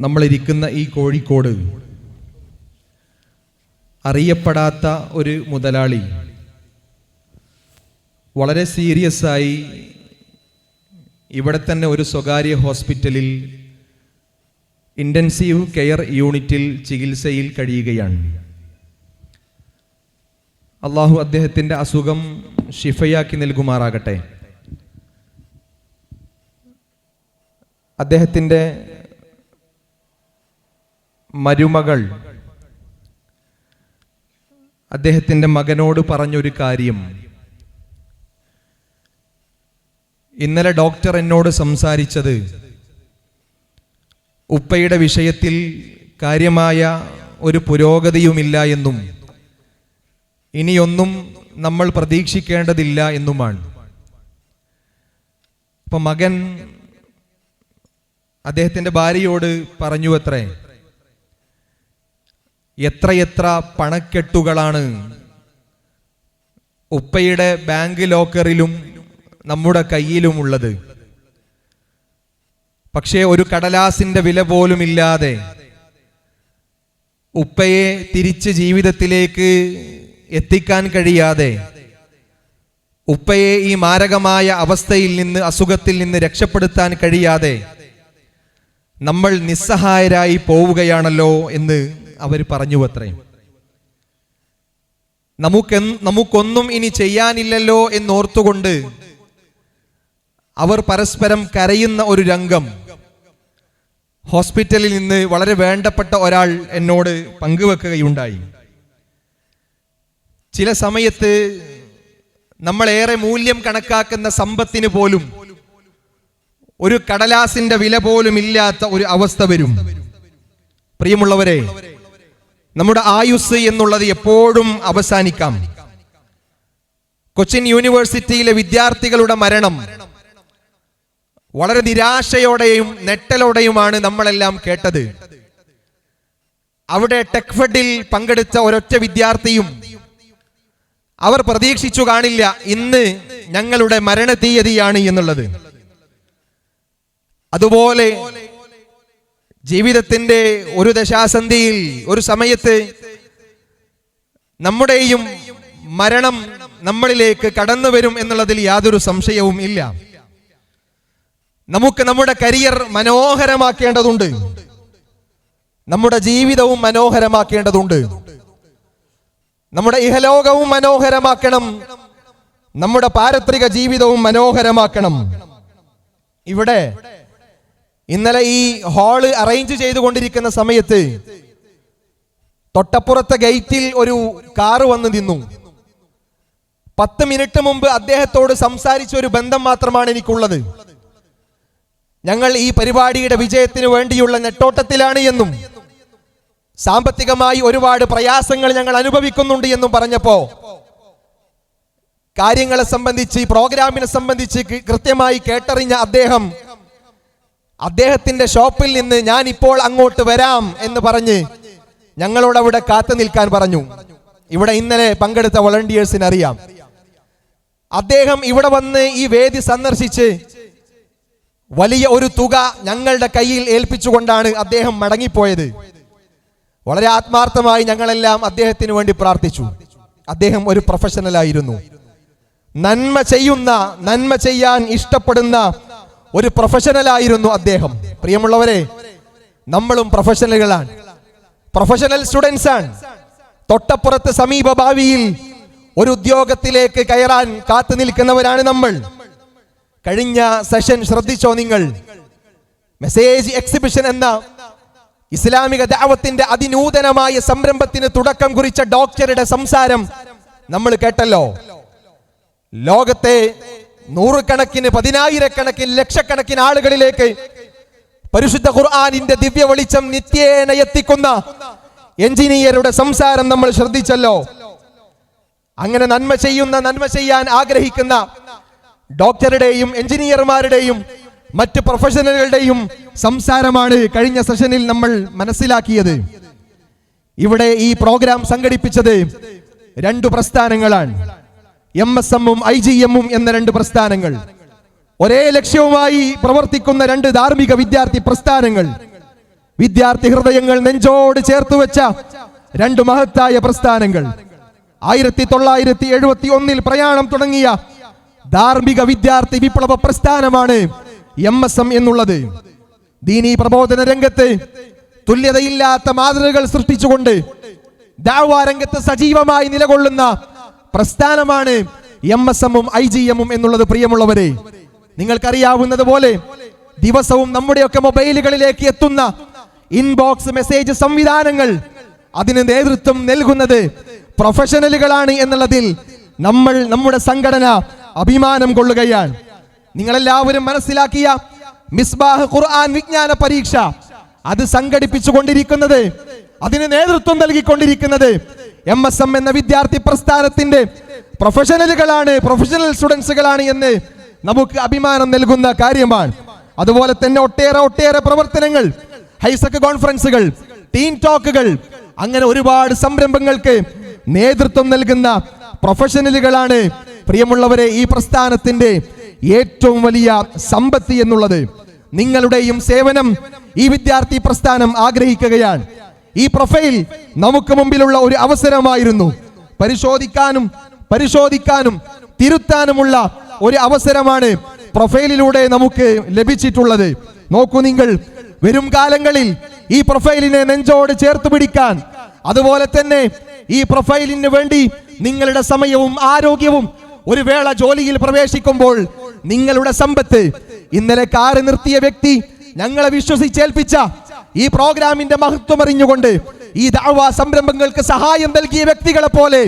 നമ്മളിരിക്കുന്ന ഈ കോഴിക്കോട് അറിയപ്പെടാത്ത ഒരു മുതലാളി വളരെ സീരിയസ് ആയി ഇവിടെ തന്നെ ഒരു സ്വകാര്യ ഹോസ്പിറ്റലിൽ ഇന്റൻസീവ് കെയർ യൂണിറ്റിൽ ചികിത്സയിൽ കഴിയുകയാണ്. അള്ളാഹു അദ്ദേഹത്തിന്റെ അസുഖം ഷിഫയാക്കി നൽകുമാറാകട്ടെ. അദ്ദേഹത്തിന്റെ മരുമകൾ. അദ്ദേഹത്തിന്റെ മകനോട് പറഞ്ഞൊരു കാര്യം. ഇന്നലെ ഡോക്ടർ എന്നോട് സംസാരിച്ചത് ഉപ്പയുടെ വിഷയത്തിൽ കാര്യമായ ഒരു പുരോഗതിയുമില്ല എന്നും ഇനിയൊന്നും നമ്മൾ പ്രതീക്ഷിക്കേണ്ടതില്ല എന്നുമാണ്. അപ്പം മകൻ അദ്ദേഹത്തിന്റെ ഭാര്യയോട് പറഞ്ഞു അത്രേ എത്രയെത്ര പണക്കെട്ടുകളാണ്. ഉപ്പയുടെ ബാങ്ക് ലോക്കറിലും നമ്മുടെ കയ്യിലുമുള്ളത്. പക്ഷേ ഒരു കടലാസിന്റെ വില പോലുമില്ലാതെ ഉപ്പയെ തിരിച്ച് ജീവിതത്തിലേക്ക് എത്തിക്കാൻ കഴിയാതെ ഉപ്പയെ ഈ മാരകമായ അവസ്ഥയിൽ നിന്ന് അസുഖത്തിൽ നിന്ന് രക്ഷപ്പെടുത്താൻ കഴിയാതെ നമ്മൾ നിസ്സഹായരായി പോവുകയാണല്ലോ എന്ന് അവർ പറഞ്ഞു അത്രയും നമുക്ക് നമുക്കൊന്നും ഇനി ചെയ്യാനില്ലല്ലോ എന്നോർത്തുകൊണ്ട് അവർ പരസ്പരം കരയുന്ന ഒരു രംഗം. ഹോസ്പിറ്റലിൽ നിന്ന് വളരെ വേണ്ടപ്പെട്ട ഒരാൾ എന്നോട് പങ്കുവെക്കുകയുണ്ടായി. ചില സമയത്ത് നമ്മളേറെ മൂല്യം കണക്കാക്കുന്ന സമ്പത്തിന് പോലും ഒരു കടലാസിന്റെ വില പോലും ഇല്ലാത്ത ഒരു അവസ്ഥ വരും. പ്രിയമുള്ളവരെ നമ്മുടെ ആയുസ് എന്നുള്ളത് എപ്പോഴും അവസാനിക്കാം. കൊച്ചിൻ യൂണിവേഴ്സിറ്റിയിലെ വിദ്യാർത്ഥികളുടെ മരണം വളരെ നിരാശയോടെയും നെട്ടലോടെയുമാണ് നമ്മളെല്ലാം കേട്ടത്. അവിടെ ടെക്ഫഡിൽ പങ്കെടുത്ത ഒരൊറ്റ വിദ്യാർത്ഥിയും അവർ പ്രതീക്ഷിച്ചു കാണില്ല ഇന്ന് ഞങ്ങളുടെ മരണ തീയതിയാണ് എന്നുള്ളത്. അതുപോലെ ജീവിതത്തിന്റെ ഒരു ദശാസന്ധിയിൽ ഒരു സമയത്ത് നമ്മുടെയും മരണം നമ്മളിലേക്ക് കടന്നു വരും എന്നുള്ളതിൽ യാതൊരു സംശയവും ഇല്ല. നമുക്ക് നമ്മുടെ കരിയർ മനോഹരമാക്കേണ്ടതുണ്ട്. നമ്മുടെ ജീവിതവും മനോഹരമാക്കേണ്ടതുണ്ട്. നമ്മുടെ ഇഹലോകവും മനോഹരമാക്കണം. നമ്മുടെ പാരത്രിക ജീവിതവും മനോഹരമാക്കണം. ഇവിടെ ഇന്നലെ ഈ ഹാൾ അറേഞ്ച് ചെയ്തുകൊണ്ടിരിക്കുന്ന സമയത്ത് തൊട്ടപ്പുറത്തെ ഗേറ്റിൽ ഒരു കാറ് വന്ന് നിന്നു. പത്ത് മിനിറ്റ് മുമ്പ് അദ്ദേഹത്തോട് സംസാരിച്ച ഒരു ബന്ധം മാത്രമാണ് എനിക്കുള്ളത്. ഞങ്ങൾ ഈ പരിപാടിയുടെ വിജയത്തിന് വേണ്ടിയുള്ള നെട്ടോട്ടത്തിലാണ് എന്നും സാമ്പത്തികമായി ഒരുപാട് പ്രയാസങ്ങൾ ഞങ്ങൾ അനുഭവിക്കുന്നുണ്ട് എന്നും പറഞ്ഞപ്പോ കാര്യങ്ങളെ സംബന്ധിച്ച് പ്രോഗ്രാമിനെ സംബന്ധിച്ച് കൃത്യമായി കേട്ടറിഞ്ഞ അദ്ദേഹം അദ്ദേഹത്തിന്റെ ഷോപ്പിൽ നിന്ന് ഞാൻ ഇപ്പോൾ അങ്ങോട്ട് വരാം എന്ന് പറഞ്ഞ് ഞങ്ങളോട് അവിടെ കാത്തു നിൽക്കാൻ പറഞ്ഞു. ഇവിടെ ഇന്നലെ പങ്കെടുത്ത വളണ്ടിയേഴ്സിന് അറിയാം അദ്ദേഹം ഇവിടെ വന്ന് ഈ വേദി സന്ദർശിച്ച് വലിയ ഒരു തുക ഞങ്ങളുടെ കയ്യിൽ ഏൽപ്പിച്ചുകൊണ്ടാണ് അദ്ദേഹം മടങ്ങിപ്പോയത്. വളരെ ആത്മാർത്ഥമായി ഞങ്ങളെല്ലാം അദ്ദേഹത്തിന് വേണ്ടി പ്രാർത്ഥിച്ചു. അദ്ദേഹം ഒരു പ്രൊഫഷണൽ ആയിരുന്നു. നന്മ ചെയ്യുന്ന നന്മ ചെയ്യാൻ ഇഷ്ടപ്പെടുന്ന ഒരു പ്രൊഫഷണൽ ആയിരുന്നു അദ്ദേഹം. പ്രിയമുള്ളവരെ നമ്മളും പ്രൊഫഷണലുകളാണ് പ്രൊഫഷണൽ സ്റ്റുഡൻസ് ആണ്. തൊട്ടപ്പുറത്ത് സമീപ ഭാവിയിൽ ഒരു ഉദ്യോഗത്തിലേക്ക് കയറാൻ കാത്തു നിൽക്കുന്നവരാണ് നമ്മൾ. കഴിഞ്ഞ സെഷൻ ശ്രദ്ധിച്ചോ നിങ്ങൾ? മെസ്സേജ് എക്സിബിഷൻ എന്ന ഇസ്ലാമിക ദാവത്തിന്റെ അതിനൂതനമായ സംരംഭത്തിന് തുടക്കം കുറിച്ച ഡോക്ടറുടെ സംസാരം നമ്മൾ കേട്ടല്ലോ. ലോകത്തെ നൂറുകണക്കിന് പതിനായിരക്കണക്കിന് ലക്ഷക്കണക്കിന് ആളുകളിലേക്ക് പരിശുദ്ധ ഖുർആാനിന്റെ ദിവ്യ വെളിച്ചം നിത്യേന എത്തിക്കുന്ന എഞ്ചിനീയറുടെ സംസാരം നമ്മൾ ശ്രദ്ധിച്ചല്ലോ. അങ്ങനെ നന്മ ചെയ്യുന്ന നന്മ ചെയ്യാൻ ആഗ്രഹിക്കുന്ന ഡോക്ടറുടെയും എഞ്ചിനീയർമാരുടെയും മറ്റ് പ്രൊഫഷണലുകളുടെയും സംസാരമാണ് കഴിഞ്ഞ സെഷനിൽ നമ്മൾ മനസ്സിലാക്കിയത്. ഇവിടെ ഈ പ്രോഗ്രാം സംഘടിപ്പിച്ചത് രണ്ടു പ്രസ്ഥാനങ്ങളാണ്. എം എസ് എമ്മും ഐ ജി എമ്മും എന്ന രണ്ട് പ്രസ്ഥാനങ്ങൾ. ഒരേ ലക്ഷ്യവുമായി പ്രവർത്തിക്കുന്ന രണ്ട് ധാർമ്മിക വിദ്യാർത്ഥി പ്രസ്ഥാനങ്ങൾ. വിദ്യാർത്ഥി ഹൃദയങ്ങൾ നെഞ്ചോട് ചേർത്ത് വെച്ച രണ്ട് മഹത്തായ പ്രസ്ഥാനങ്ങൾ. ആയിരത്തി തൊള്ളായിരത്തി എഴുപത്തി ഒന്നിൽ പ്രയാണം തുടങ്ങിയ ധാർമ്മിക വിദ്യാർത്ഥി വിപ്ലവ പ്രസ്ഥാനമാണ് എം എസ് എം എന്നുള്ളത്. ദീനീ പ്രബോധന രംഗത്ത് തുല്യതയില്ലാത്ത മാതൃകകൾ സൃഷ്ടിച്ചുകൊണ്ട് ദാവാ രംഗത്ത് സജീവമായി നിലകൊള്ളുന്ന പ്രസ്ഥാനമാണ് എം എസ് എമ്മും ഐ ജി എമ്മും എന്നുള്ളത് പ്രിയമുള്ളവരെ നിങ്ങൾക്കറിയാവുന്നത് പോലെ ദിവസവും നമ്മുടെയൊക്കെ മൊബൈലുകളിലേക്ക് എത്തുന്ന ഇൻബോക്സ് മെസ്സേജ് സംവിധാനങ്ങൾ അതിന് നേതൃത്വം നൽകുന്നത് പ്രൊഫഷണലുകളാണ് എന്നുള്ളതിൽ നമ്മൾ നമ്മുടെ സംഘടന അഭിമാനം കൊള്ളുകയാണ്. നിങ്ങളെല്ലാവരും മനസ്സിലാക്കിയ മിസ്ബാഹ് ഖുർആൻ വിജ്ഞാന പരീക്ഷ അത് സംഘടിപ്പിച്ചുകൊണ്ടിരിക്കുന്നത് അതിന് നേതൃത്വം നൽകിക്കൊണ്ടിരിക്കുന്നത് എം എസ് എം എന്ന വിദ്യാർത്ഥി പ്രസ്ഥാനത്തിന്റെ പ്രൊഫഷണലുകളാണ് പ്രൊഫഷണൽ സ്റ്റുഡൻസുകളാണ് എന്ന് നമുക്ക് അഭിമാനം നൽകുന്ന കാര്യമാണ്. അതുപോലെ തന്നെ ഒട്ടേറെ ഒട്ടേറെ പ്രവർത്തനങ്ങൾ ഹൈസക് കോൺഫറൻസുകൾ ടീം ടോക്കുകൾ അങ്ങനെ ഒരുപാട് സംരംഭങ്ങൾക്ക് നേതൃത്വം നൽകുന്ന പ്രൊഫഷണലുകളാണ് പ്രിയമുള്ളവരെ ഈ പ്രസ്ഥാനത്തിന്റെ ഏറ്റവും വലിയ സമ്പത്ത് എന്നുള്ളത്. നിങ്ങളുടെയും സേവനം ഈ വിദ്യാർത്ഥി പ്രസ്ഥാനം ആഗ്രഹിക്കുകയാണ്. ഈ പ്രൊഫൈൽ നമുക്ക് മുമ്പിലുള്ള ഒരു അവസരമായിരുന്നു. പരിശോധിക്കാനും പരിശോധിക്കാനും തിരുത്താനുമുള്ള ഒരു അവസരമാണ് പ്രൊഫൈലിലൂടെ നമുക്ക് ലഭിച്ചിട്ടുള്ളത്. നോക്കൂ നിങ്ങൾ വരും കാലങ്ങളിൽ ഈ പ്രൊഫൈലിനെ നെഞ്ചോട് ചേർത്ത് പിടിക്കാൻ. അതുപോലെ തന്നെ ഈ പ്രൊഫൈലിന് വേണ്ടി നിങ്ങളുടെ സമയവും ആരോഗ്യവും ഒരു വേള ജോലിയിൽ പ്രവേശിക്കുമ്പോൾ നിങ്ങളുടെ സമ്പത്ത്. ഇന്നലെ കാറ് നിർത്തിയ വ്യക്തി ഞങ്ങളെ വിശ്വസിച്ചേൽപ്പിച്ച ഈ പ്രോഗ്രാമിന്റെ മഹത്വം അറിഞ്ഞുകൊണ്ട് ഈ ദാവാ സംരംഭങ്ങൾക്ക് സഹായം നൽകിയ വ്യക്തികളെ പോലെ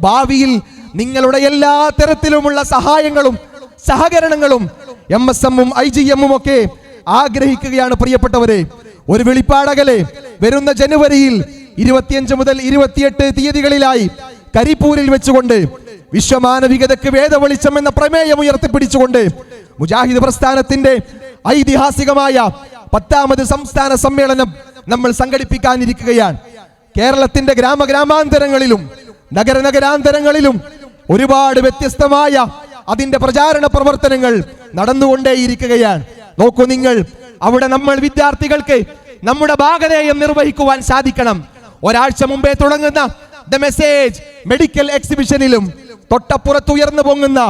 ഭാവിയിൽ നിങ്ങളുടെ എല്ലാ തരത്തിലുമുള്ള സഹായങ്ങളും സഹകരണങ്ങളും എം എസ് എമ്മും ഐ ജി എമ്മും ഒക്കെ ആഗ്രഹിക്കുകയാണ് പ്രിയപ്പെട്ടവരെ. ഒരു വെളിപ്പാടകലെ വരുന്ന ജനുവരിയിൽ ഇരുപത്തിയഞ്ച് മുതൽ ഇരുപത്തിയെട്ട് തീയതികളിലായി കരിപ്പൂരിൽ വെച്ചുകൊണ്ട് വിശ്വമാനവികതയ്ക്ക് വേദവെളിച്ചം എന്ന പ്രമേയം ഉയർത്തിപ്പിടിച്ചുകൊണ്ട് മുജാഹിദ് പ്രസ്ഥാനത്തിന്റെ ഐതിഹാസികമായ പത്താമത് സംസ്ഥാന സമ്മേളനം നമ്മൾ സംഘടിപ്പിക്കാനിരിക്കുകയാണ്. കേരളത്തിന്റെ ഗ്രാമ ഗ്രാമാന്തരങ്ങളിലും നഗര നഗരാന്തരങ്ങളിലും ഒരുപാട് വ്യത്യസ്തമായ അതിന്റെ പ്രചാരണ പ്രവർത്തനങ്ങൾ നടന്നുകൊണ്ടേയിരിക്കുകയാണ്. നോക്കൂ നിങ്ങൾ അവിടെ നമ്മൾ വിദ്യാർത്ഥികൾക്ക് നമ്മുടെ ഭാഗധേയം നിർവഹിക്കുവാൻ സാധിക്കണം. ഒരാഴ്ച മുമ്പേ തുടങ്ങുന്ന ദ മെസ്സേജ് മെഡിക്കൽ എക്സിബിഷനിലും തൊട്ടപ്പുറത്തുയർന്നു പൊങ്ങുന്ന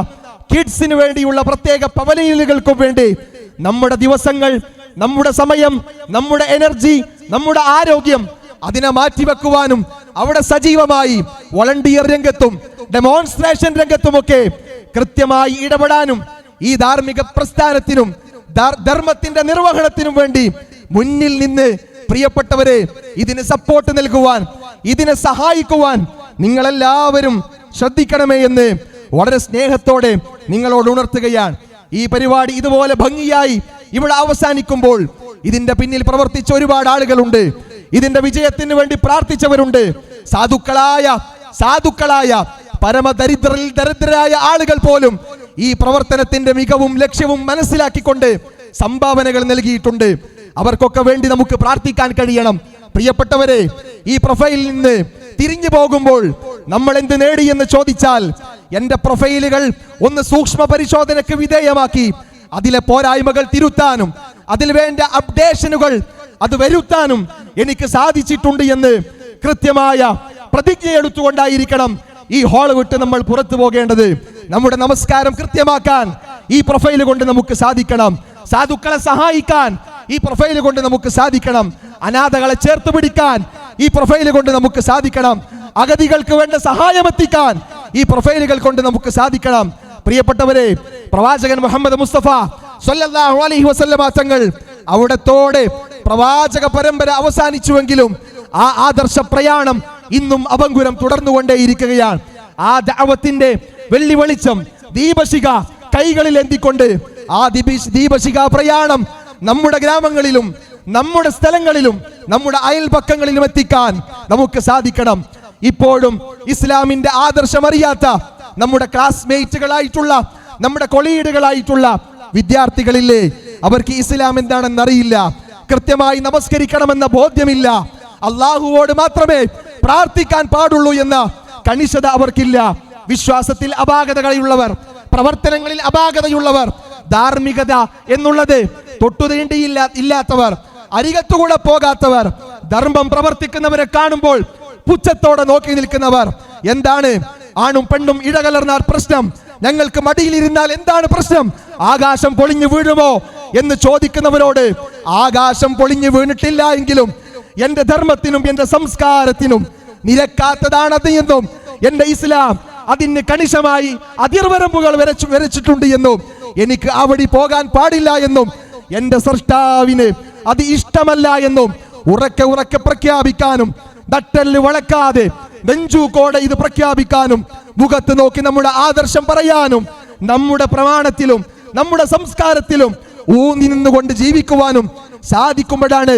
കിഡ്സിന് വേണ്ടിയുള്ള പ്രത്യേക പവലീലുകൾക്കും വേണ്ടി നമ്മുടെ ദിവസങ്ങൾ നമ്മുടെ സമയം നമ്മുടെ എനർജി നമ്മുടെ ആരോഗ്യം അതിനെ മാറ്റിവെക്കുവാനും അവിടെ സജീവമായി വളണ്ടിയർ രംഗത്തും ഡെമോൺസ്ട്രേഷൻ രംഗത്തുമൊക്കെ കൃത്യമായി ഇടപെടാനും ഈ ധാർമ്മിക പ്രസ്ഥാനത്തിനും ധർമ്മത്തിന്റെ നിർവഹണത്തിനും വേണ്ടി മുന്നിൽ നിന്ന് പ്രിയപ്പെട്ടവരെ ഇതിന് സപ്പോർട്ട് നൽകുവാൻ ഇതിനെ സഹായിക്കുവാൻ നിങ്ങളെല്ലാവരും ശ്രദ്ധിക്കണമേ എന്ന് വളരെ സ്നേഹത്തോടെ നിങ്ങളോട് ഉണർത്തുകയാണ്. ഈ പരിപാടി ഇതുപോലെ ഭംഗിയായി ഇവിടെ അവസാനിക്കുമ്പോൾ ഇതിന്റെ പിന്നിൽ പ്രവർത്തിച്ച ഒരുപാട് ആളുകളുണ്ട്. ഇതിന്റെ വിജയത്തിന് വേണ്ടി പ്രാർത്ഥിച്ചവരുണ്ട്. സാധുക്കളായ സാധുക്കളായ പരമദരിദ്രരിൽ ദരിദ്രരായ ആളുകൾ പോലും ഈ പ്രവർത്തനത്തിന്റെ മികവും ലക്ഷ്യവും മനസ്സിലാക്കിക്കൊണ്ട് സംഭാവനകൾ നൽകിയിട്ടുണ്ട്. അവർക്കൊക്കെ വേണ്ടി നമുക്ക് പ്രാർത്ഥിക്കാൻ കഴിയണം. പ്രിയപ്പെട്ടവരെ ഈ പ്രൊഫൈലിൽ നിന്ന് തിരിഞ്ഞു പോകുമ്പോൾ നമ്മൾ എന്ത് നേടി എന്ന് ചോദിച്ചാൽ എന്റെ പ്രൊഫൈലുകൾ ഒന്ന് സൂക്ഷ്മ പരിശോധനയ്ക്ക് വിധേയമാക്കി അതിലെ പോരായ്മകൾ തിരുത്താനും അതിൽ വേണ്ട അപ്ഡേഷനുകൾ അത് വരുത്താനും എനിക്ക് സാധിച്ചിട്ടുണ്ട് എന്ന് കൃത്യമായ പ്രതിജ്ഞ എടുത്തുകൊണ്ടായിരിക്കണം ഈ ഹോൾ വിട്ട് നമ്മൾ പുറത്തു പോകേണ്ടത്. നമ്മുടെ നമസ്കാരം കൃത്യമാക്കാൻ ഈ പ്രൊഫൈൽ കൊണ്ട് നമുക്ക് സാധിക്കണം. സാധുക്കളെ സഹായിക്കാൻ ഈ പ്രൊഫൈൽ കൊണ്ട് നമുക്ക് സാധിക്കണം. അനാഥകളെ ചേർത്ത് പിടിക്കാൻ ഈ പ്രൊഫൈൽ കൊണ്ട് നമുക്ക് സാധിക്കണം. അഗതികൾക്ക് വേണ്ട സഹായം എത്തിക്കാൻ ഈ പ്രൊഫൈലുകൾ കൊണ്ട് നമുക്ക് സാധിക്കണം. പ്രിയപ്പെട്ടവരെ പ്രവാചകൻ മുഹമ്മദ് മുസ്തഫ സല്ലല്ലാഹു അലൈഹി വസല്ലമ തങ്ങൾ അവിടത്തോടെ പ്രവാചക പരമ്പര അവസാനിച്ചുവെങ്കിലും ആ ആദർശ പ്രയാണം ഇന്നും അപങ്കുരം തുടർന്നുകൊണ്ടേയിരിക്കുകയാണ്. ആ ദാവത്തിന്റെ വെള്ളി വെളിച്ചം ദീപശിക കൈകളിൽ എന്തിക്കൊണ്ട് ആ ദീപ- ദീപശിഖ പ്രയാണം നമ്മുടെ ഗ്രാമങ്ങളിലും നമ്മുടെ സ്ഥലങ്ങളിലും നമ്മുടെ അയൽപക്കങ്ങളിലും എത്തിക്കാൻ നമുക്ക് സാധിക്കണം. ഇപ്പോഴും ഇസ്ലാമിന്റെ ആദർശം അറിയാത്ത നമ്മുടെ ക്ലാസ്മേറ്റുകളായിട്ടുള്ള നമ്മുടെ കൊളീഡുകളായിട്ടുള്ള വിദ്യാർത്ഥികളില്ലേ? അവർക്ക് ഇസ്ലാം എന്താണെന്ന് അറിയില്ല. കൃത്യമായി നമസ്കരിക്കണമെന്ന ബോധ്യമില്ല. അള്ളാഹുവോട് മാത്രമേ പ്രാർത്ഥിക്കാൻ പാടുള്ളൂ എന്ന കണിശത അവർക്കില്ല. വിശ്വാസത്തിൽ അപാകതകളുള്ളവർ പ്രവർത്തനങ്ങളിൽ അപാകതയുള്ളവർ ധാർമ്മികത എന്നുള്ളത് തൊട്ടുതീണ്ടിയില്ല ഇല്ലാത്തവർ അരികത്തുകൂടെ പോകാത്തവർ ധർമ്മം പ്രവർത്തിക്കുന്നവരെ കാണുമ്പോൾ പുച്ഛത്തോടെ നോക്കി നിൽക്കുന്നവർ. എന്താണ്? ആണും പെണ്ണും ഇടകലർന്നാൽ പ്രശ്നം. ഞങ്ങൾക്ക് മടിയിലിരുന്നാൽ എന്താണ് പ്രശ്നം? ആകാശം പൊളിഞ്ഞു വീഴുമോ എന്ന് ചോദിക്കുന്നവരോട് ആകാശം പൊളിഞ്ഞു വീണിട്ടില്ല എങ്കിലും എന്റെ ധർമ്മത്തിനും എന്റെ സംസ്കാരത്തിനും നിരക്കാത്തതാണത് എന്നും എന്റെ ഇസ്ലാം അതിന് കണിശമായി അതിർവരമ്പുകൾ വരച്ചു വരച്ചിട്ടുണ്ട് എന്നും എനിക്ക് അവിടെ പോകാൻ പാടില്ല എന്നും എന്റെ സൃഷ്ടാവിന് അത് ഇഷ്ടമല്ല എന്നും ഉറക്കെ ഉറക്കെ പ്രഖ്യാപിക്കാനും നട്ടൽ വളക്കാതെ നെഞ്ചൂക്കോടെ ഇത് പ്രഖ്യാപിക്കാനും മുഖത്ത് നോക്കി നമ്മുടെ ആദർശം പറയാനും നമ്മുടെ പ്രമാണത്തിലും നമ്മുടെ സംസ്കാരത്തിലും ഊന്നി നിന്നുകൊണ്ട് ജീവിക്കുവാനും സാധിക്കുമ്പോഴാണ്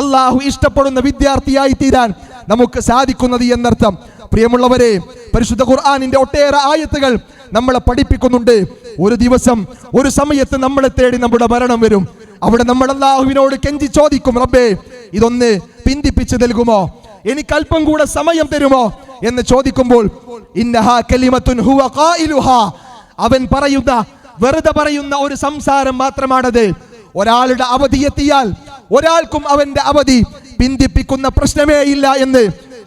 അള്ളാഹു ഇഷ്ടപ്പെടുന്ന വിദ്യാർത്ഥിയായി തീരാൻ നമുക്ക് സാധിക്കുന്നത് എന്നർത്ഥം. പ്രിയമുള്ളവരെ പരിശുദ്ധ ഖുർആാനിന്റെ ഒട്ടേറെ ആയത്തുകൾ നമ്മളെ പഠിപ്പിക്കുന്നുണ്ട്. ഒരു ദിവസം ഒരു സമയത്ത് നമ്മളെ തേടി നമ്മുടെ മരണം വരും. അവിടെ നമ്മൾ അള്ളാഹുവിനോട് കെഞ്ചി ചോദിക്കും റബ്ബേ ഇതൊന്ന് പിന്തിപ്പിച്ച് നൽകുമോ? എനിക്ക് അല്പം കൂടെ സമയം തരുമോ എന്ന് ചോദിക്കുമ്പോൾ അവൻ പറയുന്ന വെറുതെ പറയുന്ന ഒരു സംസാരം മാത്രമാണത്. ഒരാളുടെ അവധി എത്തിയാൽ ഒരാൾക്കും അവന്റെ അവധി പിന്തിപ്പിക്കുന്ന പ്രശ്നമേ ഇല്ല എന്ന്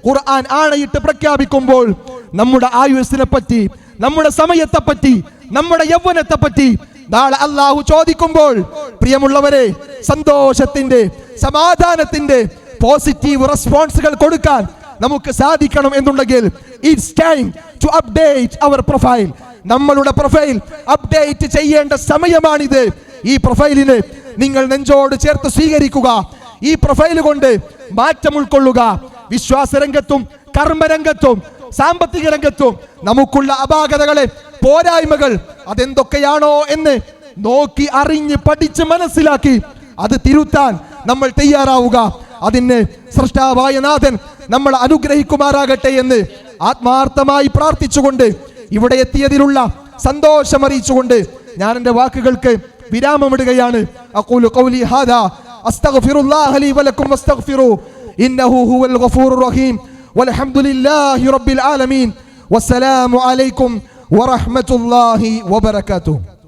ഖുർആൻ ആണയിട്ട് പ്രഖ്യാപിക്കുമ്പോൾ നമ്മുടെ ആയുസ്സിനെ പറ്റി നമ്മുടെ സമയത്തെ പറ്റി നമ്മുടെ യൗവനത്തെ പറ്റി നാളെ അള്ളാഹു ചോദിക്കുമ്പോൾ പ്രിയമുള്ളവരെ സന്തോഷത്തിന്റെ സമാധാനത്തിന്റെ പോസിറ്റീവ് റെസ്പോൺസുകൾ കൊടുക്കാൻ നമുക്ക് സാധിക്കണം എന്നുണ്ടെങ്കിൽ it's time to update our profile നമ്മളുടെ പ്രൊഫൈൽ അപ്ഡേറ്റ് ചെയ്യേണ്ട സമയമാണിത്. ഈ പ്രൊഫൈലിന് നിങ്ങൾ നെഞ്ചോട് ചേർത്ത് സ്വീകരിക്കുക. ഈ പ്രൊഫൈൽ കൊണ്ട് മാറ്റം ഉൾക്കൊള്ളുക. വിശ്വാസ രംഗത്തും കർമ്മരംഗത്തും സാമ്പത്തിക രംഗത്തും നമുക്കുള്ള അപാകതകളെ പോരായ്മകൾ അതെന്തൊക്കെയാണോ എന്ന് നോക്കി അറിഞ്ഞ് പഠിച്ച് മനസ്സിലാക്കി അത് തിരുത്താൻ നമ്മൾ തയ്യാറാവുക. അതിന് സൃഷ്ടാവായ നാഥൻ നമ്മൾ അനുഗ്രഹിക്കുമാറാകട്ടെ എന്ന് ആത്മാർത്ഥമായി പ്രാർത്ഥിച്ചുകൊണ്ട് ഇവിടെ എത്തിയതിലുള്ള സന്തോഷം അറിയിച്ചുകൊണ്ട് ഞാൻ എന്റെ വാക്കുകൾക്ക് വിരാമമിടുകയാണ്. ഖൗലി ഹാദാ അസ്തഗ്ഫിറുല്ലാഹ ലീ വലക്കും ഇന്നഹു ഹുവൽ റഹീം. വൽഹംദുലില്ലാഹി റബ്ബിൽ ആലമീൻ. വസ്സലാമു അലൈക്കും വറഹ്മത്തുള്ളാഹി വബറകാതുഹു.